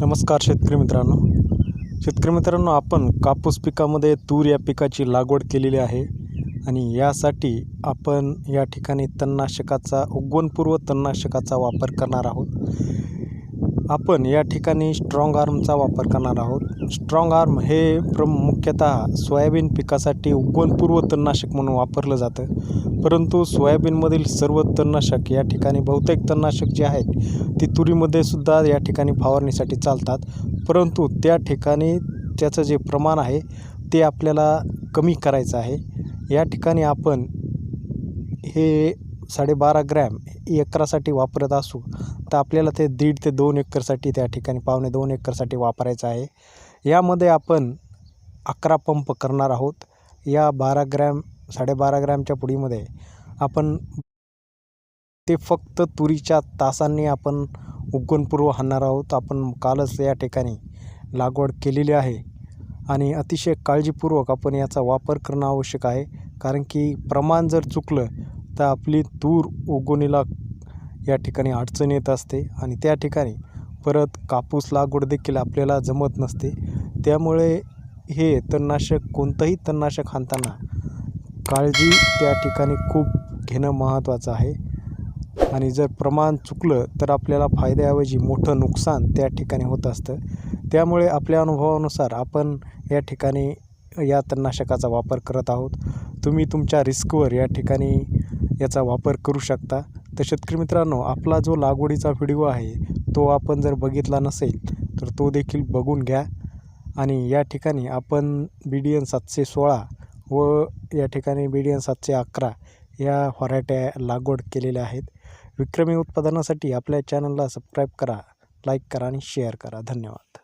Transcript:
नमस्कार शेतकरी मित्रांनो. शेतकरी मित्रांनो आपण कापूस पिकामध्ये तूर या पिकाची लागवड केलेली आहे आणि यासाठी आपण या ठिकाणी तणनाशकाचा उगवणपूर्व तणनाशकाचा वापर करणार आहोत. आपण या ठिकाणी स्ट्रॉंग आर्मचा वापर करणार आहोत. स्ट्रॉंग आर्म हे प्र मुख्यतः सोयाबीन पिकासाठी उगवणपूर्व तणनाशक म्हणून वापरलं जातं. परंतु सोयाबीनमधील सर्व तणनाशक या ठिकाणी बहुतेक तणनाशक जे आहेत ती तुरीमध्ये सुद्धा या ठिकाणी फवारणीसाठी चालतात. परंतु त्या ठिकाणी त्याचं जे प्रमाण आहे ते आपल्याला कमी करायचं आहे. या ठिकाणी आपण हे साडेबारा ग्रॅम एकरासाठी वापरत असू तर आपल्याला ते दीड ते दोन एकरसाठी त्या ठिकाणी पावणे दोन एकरसाठी वापरायचं आहे. यामध्ये आपण अकरा पंप करणार आहोत. या बारा ग्रॅम साडेबारा ग्रॅमच्या पुडीमध्ये आपण ते फक्त तुरीच्या तासांनी आपण उगवणपूर्व हाणणार आहोत. आपण कालच या ठिकाणी लागवड केलेली आहे आणि अतिशय काळजीपूर्वक आपण याचा वापर करणं आवश्यक आहे कारण की प्रमाण जर चुकलं तर आपली तूर उगवणीला या ठिकाणी अडचण येत असते आणि त्या ठिकाणी परत कापूस लागवड देखील आपल्याला जमत नसते. त्यामुळे हे तणनाशक कोणतंही तणनाशक हाणताना काळजी त्या ठिकाणी खूप घेणं महत्त्वाचं आहे. आणि जर प्रमाण चुकलं तर आपल्याला फायद्याऐवजी मोठं नुकसान त्या ठिकाणी होत असतं. त्यामुळे आपल्या अनुभवानुसार आपण या ठिकाणी या तणनाशकाचा वापर करत आहोत. तुम्ही तुमच्या रिस्कवर या ठिकाणी याचा वापर करू शकता. तर शेतकरी मित्रांनो आपला जो लागवडीचा व्हिडिओ आहे तो आपण जर बघितला नसेल तर तो देखील बघून घ्या. आणि या ठिकाणी आपण बी डी एन सातशे सोळा व या ठिकाणी बी डी एन सातशे अकरा या व्हरायट्या लागवड केलेल्या आहेत. विक्रमी उत्पादनासाठी आपल्या चॅनलला सबस्क्राईब करा लाईक करा आणि शेअर करा. धन्यवाद.